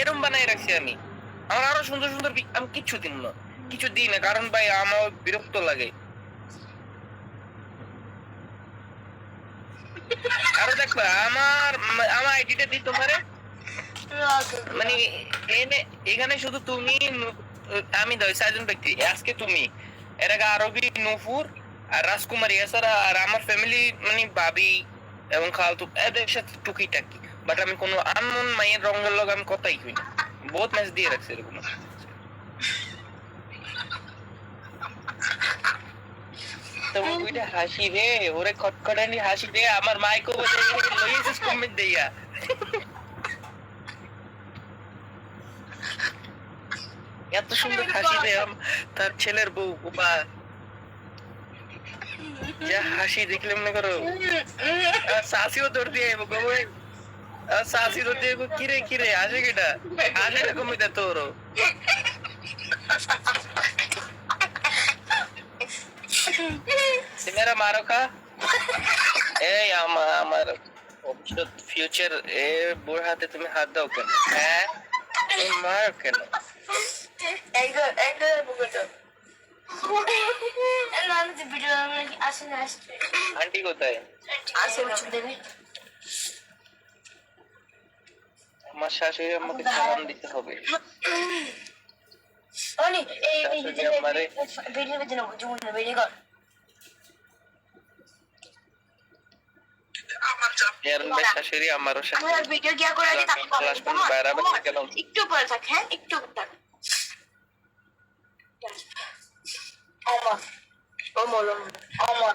এরম বানাই রাখছি আমি। আমার আরও সুন্দর সুন্দর আমি কিচ্ছু দিন না। কিছু দিই না, কারণ ভাই আমার বিরক্ত লাগে। আরও আমার আমার আইডিটা দিই তোমারে। মানে এনে এখানে শুধু তুমি আমি চারজন ব্যক্তি। আজকে তুমি। এর আগে আরবি, নুপুর, আর রাজকুমারী, এছাড়া আর আমার ফ্যামিলি মানে ভাবি এবং খালতু, এদের সাথে টুকি টাকি বাট আমি কোনো আনমন মায়ের রঙের লগ আমি কথাই কই না। বহুত ম্যাচ দিয়ে রাখছি এরকম। তো ওইটা হাসি রে ওরে খটখটানি হাসি রে আমার মাইকো বলে লইয়েছিস কমেন্ট দিয়া এত সুন্দর হাসি আম- তার ছেলের বউ বাবা যা হাসি দেখলে মনে করো। আর শাশিও দৌড় দিয়ে দৌড় দিয়ে আইবো, কিরে কিরে হাসে কেটা? হাসে এরকম এটা তোরও। সিনেরা মারো খা। এই আমার আমার ভবিষ্যৎ ফিউচার এ বুড় হাতে তুমি হাত দাও কেন? হ্যাঁ? মারো কেন? বুকেটো। তো আসে না আন্টি কোথায়? আসে আমার শাশুড়ি আমাকে সালাম দিতে হবে। অনি এই ভিডিও ভিডিও নেব ভিডিও কর শাশুড়ি আমারও শাশুড়ি ভিডিও গিয়া করে আগে তাকে ক্লাস করব, বাইরে আবার থেকে একটু পরে থাক হ্যাঁ? একটু থাক। অমর অমর অমর অমর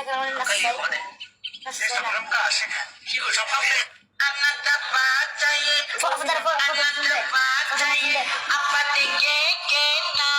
talaga naman nakasay. Nakasay na. Anak dapat saya, anak dapat saya, apa tinggi kita.